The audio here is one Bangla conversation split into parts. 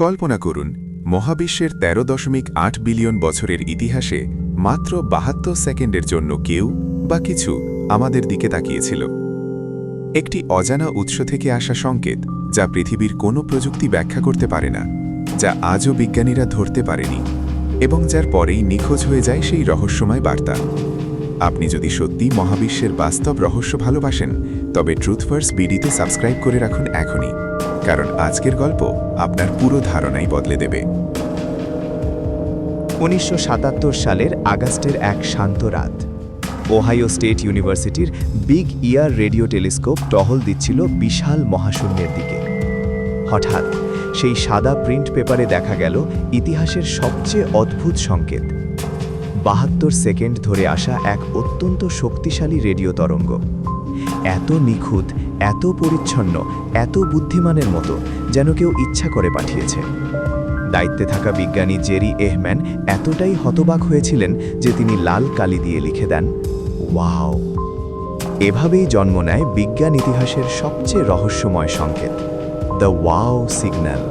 কল্পনা করুন, মহাবিশ্বের তেরো দশমিক আট বিলিয়ন বছরের ইতিহাসে মাত্র বাহাত্তর সেকেন্ডের জন্য কেউ বা কিছু আমাদের দিকে তাকিয়েছিল। একটি অজানা উৎস থেকে আসা সংকেত যা পৃথিবীর কোনো প্রযুক্তি ব্যাখ্যা করতে পারে না, যা আজও বিজ্ঞানীরা ধরতে পারেনি এবং যার পরেই নিখোঁজ হয়ে যায় সেই রহস্যময় বার্তা। আপনি যদি সত্যি মহাবিশ্বের বাস্তব রহস্য ভালোবাসেন, তবে ট্রুথফার্স বিডিতে সাবস্ক্রাইব করে রাখুন এখনই। কারণ আজকের গল্প আপনার পুরো ধারণাই বদলে দেবে। উনিশশো সাতাত্তর সালের আগস্টের এক শান্ত রাত, ওহাইও স্টেট ইউনিভার্সিটির বিগ ইয়ার রেডিও টেলিস্কোপ টহল দিচ্ছিল বিশাল মহাশূন্যের দিকে। হঠাৎ সেই সাদা প্রিন্ট পেপারে দেখা গেল ইতিহাসের সবচেয়ে অদ্ভুত সংকেত। বাহাত্তর সেকেন্ড ধরে আসা এক অত্যন্ত শক্তিশালী রেডিও তরঙ্গ। এত নিখুঁত এত পরিচ্ছন্ন, এত বুদ্ধিমানের মতো যেন কেউ ইচ্ছা করে পাঠিয়েছে। দায়িত্বে থাকা বিজ্ঞানী জেরি এহম্যান এতটাই হতবাক হয়েছিলেন যে তিনি লাল কালি দিয়ে লিখে দেন, ওয়াও। এভাবেই জন্ম নেয় বিজ্ঞান ইতিহাসের সবচেয়ে রহস্যময় সংকেত, দ্য ওয়াও সিগন্যাল।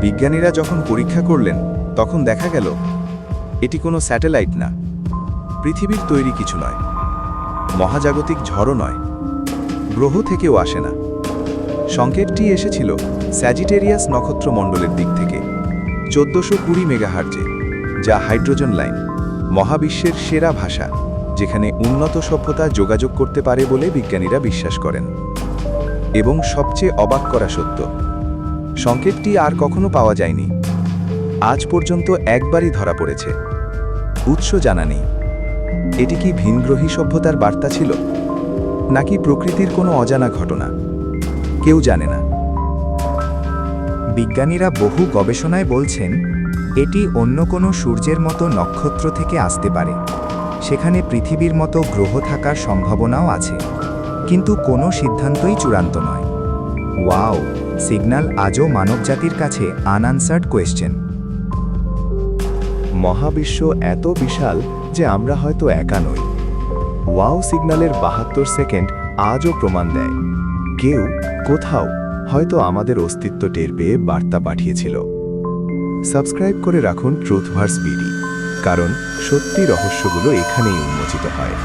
বিজ্ঞানীরা যখন পরীক্ষা করলেন, তখন দেখা গেল, এটি কোনো স্যাটেলাইট না, পৃথিবীর তৈরি কিছু নয়। মহাজাগতিক ঝড়ও নয়। গ্রহ থেকেও আসে না। সংকেতটি এসেছিল স্যাজিটেরিয়াস নক্ষত্রমণ্ডলের দিক থেকে, চোদ্দশো কুড়ি মেগাহার্জে, যা হাইড্রোজেন লাইন, মহাবিশ্বের সেরা ভাষা, যেখানে উন্নত সভ্যতা যোগাযোগ করতে পারে বলে বিজ্ঞানীরা বিশ্বাস করেন। এবং সবচেয়ে অবাক করা সত্য, সংকেতটি আর কখনো পাওয়া যায়নি। আজ পর্যন্ত একবারই ধরা পড়েছে। উৎস জানা নেই। এটি কি ভিনগ্রহী সভ্যতার বার্তা ছিল? নাকি প্রকৃতির কোনো অজানা ঘটনা? কেউ জানে না। বিজ্ঞানীরা বহু গবেষণায় বলছেন, এটি অন্য কোনো সূর্যের মতো নক্ষত্র থেকে আসতে পারে। সেখানে পৃথিবীর মতো গ্রহ থাকার সম্ভাবনাও আছে। কিন্তু কোনো সিদ্ধান্তই চূড়ান্ত নয়। ওয়াও, সিগন্যাল আজও মানবজাতির কাছে আনআনসার্ড কোয়েশ্চেন। মহাবিশ্ব এত বিশাল যে আমরা হয়তো একা নই। ওয়াও সিগন্যালের বাহাত্তর সেকেন্ড আজও প্রমাণ দেয়। কেউ, কোথাও, হয়তো আমাদের অস্তিত্ব টের পেয়ে বার্তা পাঠিয়েছিল। সাবস্ক্রাইব করে রাখুন ট্রুথভার্স বিডি, কারণ সত্যি রহস্যগুলো এখানেই উন্মোচিত হয়।